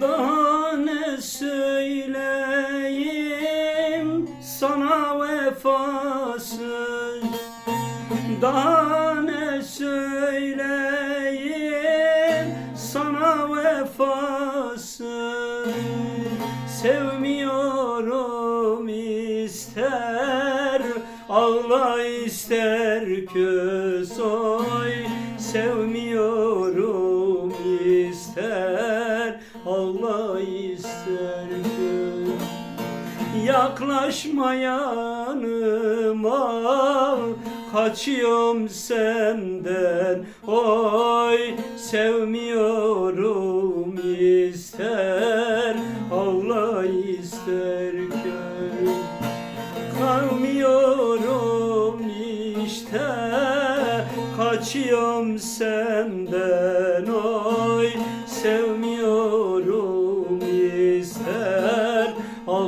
Daha ne söyleyeyim? Sana vefasız Daha ne söyleyeyim? Sana vefasız Sevmiyorum ister ağla ister köz oy. Sevmiyorum ister. Yaklaşma yanıma Kaçıyorum senden Oy. Sevmiyorum ister Allah ister köy. Kalmıyorum işte Kaçıyorum senden Oy. Sevmiyorum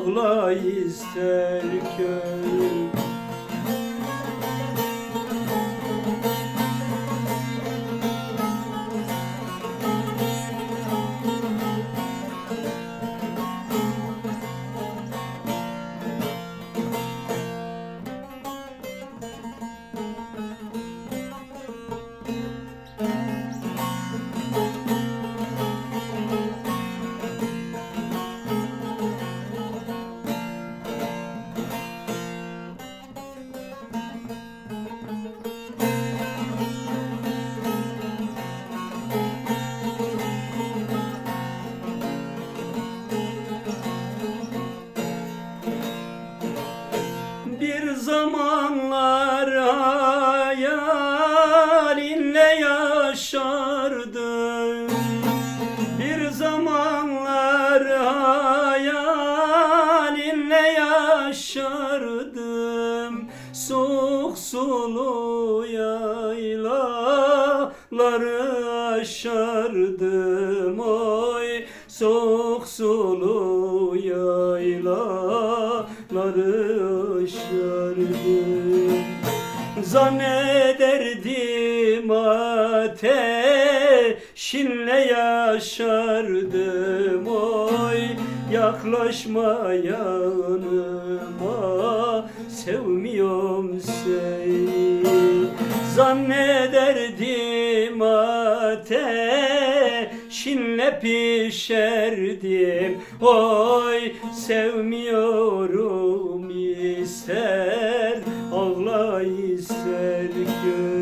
Ağla ister köy yaşardım. Soğuk sulu yaylaları aşardım. Oy soğuk sulu yaylaları aşardım. Zannederdim ateşinle yaşardım. Oy yaklaşma yanıma Sevmiyorum seni. Zannederdim ateşinle pişerdim. Oy sevmiyorum ister Ağla ister gör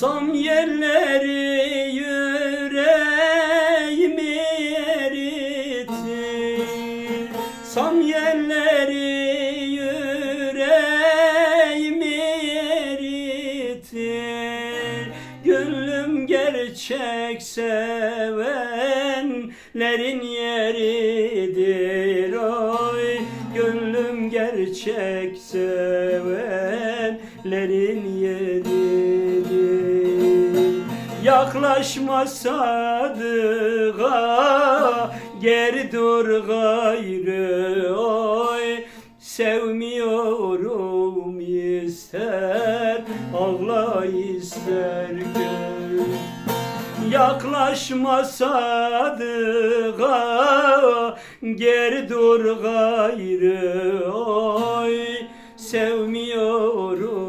Sam yerleri yüreğimi eritir. Sam yerleri yüreğimi eritir. Gönlüm gerçek sevenlerin yeridir. Oy gönlüm gerçek sevenlerin yeridir Yaklaşma sadığa Geri dur gayrı oy. Sevmiyorum ister Ağla ister gör Yaklaşma sadığa Geri dur gayrı oy. Sevmiyorum